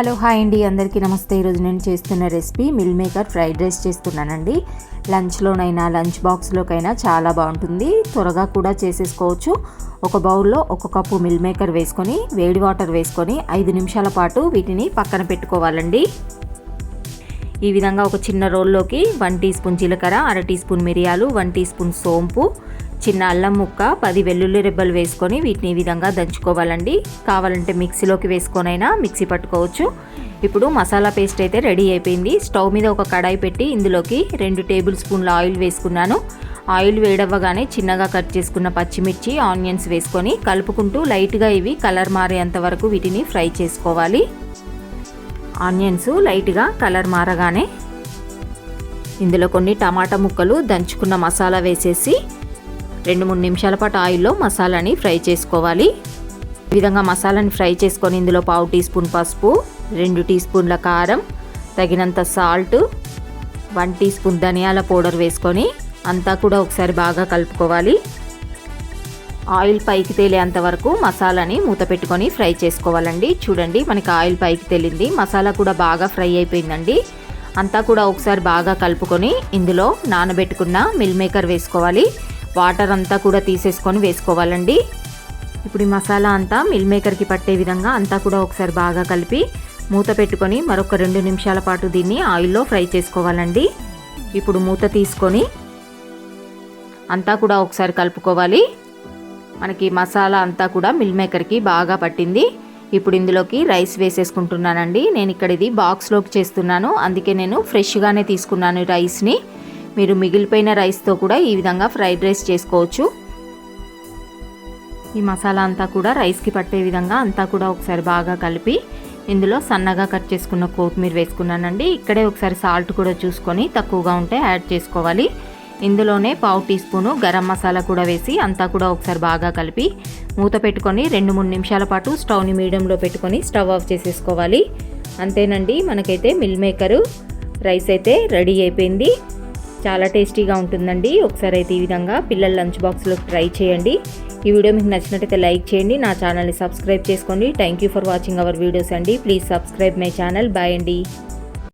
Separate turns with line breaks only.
Hello hi అండి. అందరికీ నమస్తే. ఈరోజు నేను చేస్తున్న recipe meal maker fried rice చేస్తున్నానండి. లంచ్లోనైనా లంచ్ బాక్స్లోకైనా చాలా బాగుంటుంది. త్వరగా కూడా చేసేసుకోవచ్చు. ఒక బౌల్లో ఒక కప్పు మిల్ మేకర్ వేసుకొని వేడి వాటర్ వేసుకొని ఐదు నిమిషాల పాటు వీటిని పక్కన పెట్టుకోవాలండి. ఈ విధంగా ఒక చిన్న రోల్లోకి వన్ టీ స్పూన్ జీలకర్ర అర టీ స్పూన్ మిరియాలు వన్ టీ స్పూన్ సోంపు చిన్న అల్లం ముక్క పది వెల్లుల్లి రెబ్బలు వేసుకొని వీటిని ఈ విధంగా దంచుకోవాలండి. కావాలంటే మిక్సీలోకి వేసుకొనైనా మిక్సీ పట్టుకోవచ్చు. ఇప్పుడు మసాలా పేస్ట్ అయితే రెడీ అయిపోయింది. స్టవ్ మీద ఒక కడాయి పెట్టి ఇందులోకి రెండు టేబుల్ స్పూన్ల ఆయిల్ వేసుకున్నాను. ఆయిల్ వేడవ్వగానే చిన్నగా కట్ చేసుకున్న పచ్చిమిర్చి ఆనియన్స్ వేసుకొని కలుపుకుంటూ లైట్గా ఇవి కలర్ మారేంత వరకు వీటిని ఫ్రై చేసుకోవాలి. ఆనియన్స్ లైట్గా కలర్ మారగానే ఇందులో కొన్ని టమాటా ముక్కలు దంచుకున్న మసాలా వేసేసి రెండు మూడు నిమిషాల పాటు ఆయిల్లో మసాలాని ఫ్రై చేసుకోవాలి. ఈ విధంగా మసాలాని ఫ్రై చేసుకొని ఇందులో పావు టీ స్పూన్ పసుపు రెండు టీ స్పూన్ల కారం తగినంత సాల్ట్ వన్ టీ స్పూన్ ధనియాల పౌడర్ వేసుకొని అంతా కూడా ఒకసారి బాగా కలుపుకోవాలి. ఆయిల్ పైకి తేలేంత వరకు మసాలాని మూత పెట్టుకొని ఫ్రై చేసుకోవాలండి. చూడండి మనకి ఆయిల్ పైకి తేలింది. మసాలా కూడా బాగా ఫ్రై అయిపోయిందండి. అంతా కూడా ఒకసారి బాగా కలుపుకొని ఇందులో నానబెట్టుకున్న మిల్ మేకర్ వేసుకోవాలి. వాటర్ అంతా కూడా తీసేసుకొని వేసుకోవాలండి. ఇప్పుడు ఈ మసాలా అంతా మిల్ మేకర్కి పట్టే విధంగా అంతా కూడా ఒకసారి బాగా కలిపి మూత పెట్టుకొని మరొక రెండు నిమిషాల పాటు దీన్ని ఆయిల్లో ఫ్రై చేసుకోవాలండి. ఇప్పుడు మూత తీసుకొని అంతా కూడా ఒకసారి కలుపుకోవాలి. మనకి మసాలా అంతా కూడా మిల్ మేకర్కి బాగా పట్టింది. ఇప్పుడు ఇందులోకి రైస్ వేసేసుకుంటున్నానండి. నేను ఇక్కడ ఇది బాక్స్లోకి చేస్తున్నాను. అందుకే నేను ఫ్రెష్గానే తీసుకున్నాను రైస్ని. మీరు మిగిలిపోయిన రైస్తో కూడా ఈ విధంగా ఫ్రైడ్ రైస్ చేసుకోవచ్చు. ఈ మసాలా అంతా కూడా రైస్కి పట్టే విధంగా అంతా కూడా ఒకసారి బాగా కలిపి ఇందులో సన్నగా కట్ చేసుకున్న కొత్తిమీర వేసుకున్నానండి. ఇక్కడే ఒకసారి సాల్ట్ కూడా చూసుకొని తక్కువగా ఉంటే యాడ్ చేసుకోవాలి. ఇందులోనే పావు టీ స్పూను గరం మసాలా కూడా వేసి అంతా కూడా ఒకసారి బాగా కలిపి మూత పెట్టుకొని రెండు మూడు నిమిషాల పాటు స్టవ్ని మీడియంలో పెట్టుకొని స్టవ్ ఆఫ్ చేసేసుకోవాలి. అంతేనండి మనకైతే మిల్ మేకరు రైస్ అయితే రెడీ అయిపోయింది. చాలా టేస్టీగా ఉంటుందండి. ఒకసారి అయితే ఈ విధంగా పిల్లల లంచ్ బాక్స్లో ట్రై చేయండి. ఈ వీడియో మీకు నచ్చినట్టయితే లైక్ చేయండి. నా ఛానల్ని సబ్స్క్రైబ్ చేసుకోండి. Thank you for watching our videos అండి. Please subscribe my channel bye అండి.